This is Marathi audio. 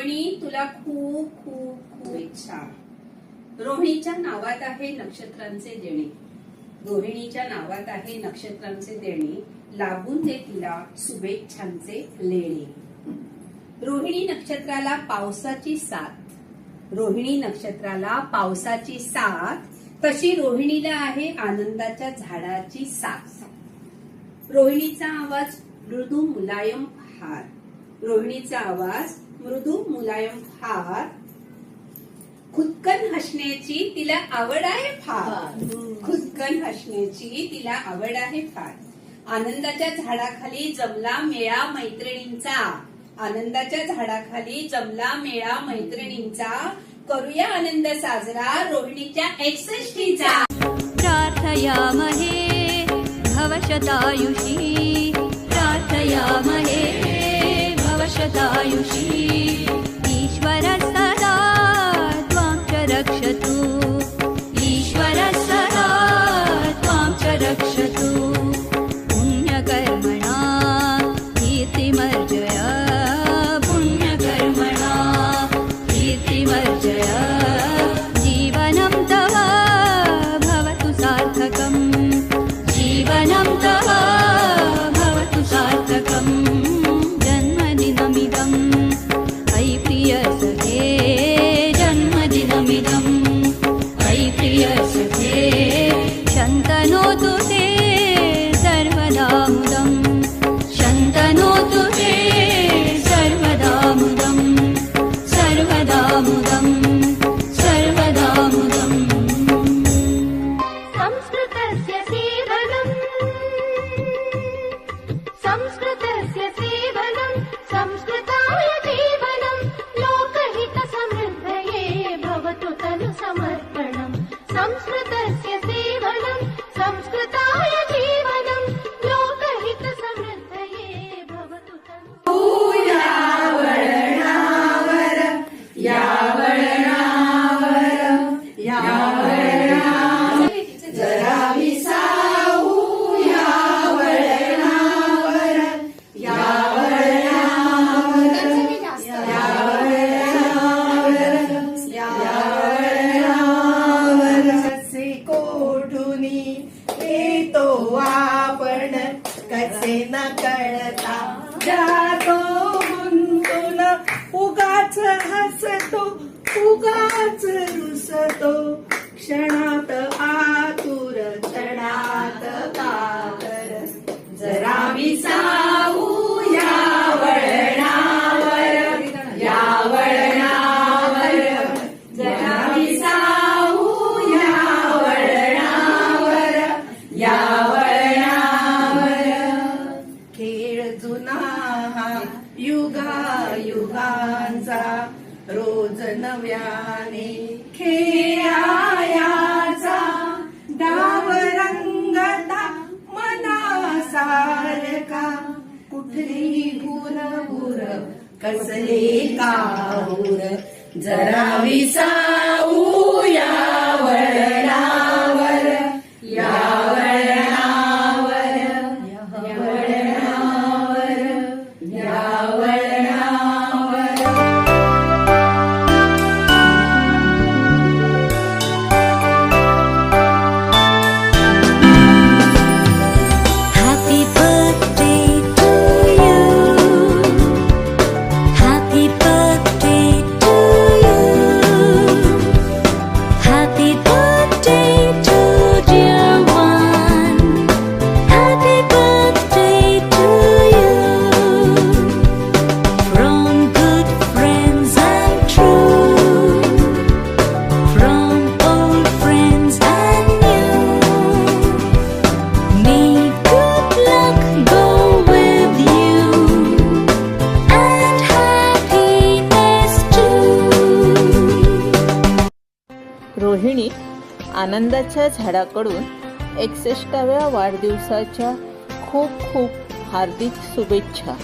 रोहिणी तुला खूप खूप खूप इच्छा. रोहिणीच्या नावात आहे नक्षत्रांचे देणे. रोहिणीच्या नावात आहे नक्षत्रांचे देणे. लागून दे तिला शुभेच्छांचे लेणे. रोहिणी नक्षत्राला पावसाची साथ. रोहिणी नक्षत्राला पावसाची साथ. तशी रोहिणीला आहे आनंदाच्या झाडाची साथ. रोहिणीचा आवाज मृदू मुलायम हार. रोहिणीचा आवाज मृदू मुलायम फार. खुदकन हसण्याची तिला आवड आहे फार. खुदकन हसण्याची तिला आवड आहे फार. आनंदाच्या झाडाखाली जमला मेळा मैत्रिणींचा. आनंदाच्या झाडाखाली जमला मेळा मैत्रिणींचा. करूया आनंद साजरा रोहिणीच्या एकसष्टीचा. प्रार्थयामहे भवशतायुषी. प्रार्थयामहे भवशतायुषी. कसे न कळता जातो गुंतून उगाच हसतो उगाच रुसतो. क्षण नव्याने खेळायाचा डाव रंगता मनासारखा. कुठली हुर हुर कसले काऊर जरा विसाऊ रोहिणी आनंदाच्या झाडाकडून एकसष्टाव्या वाढदिवसाच्या खूप खूप हार्दिक शुभेच्छा.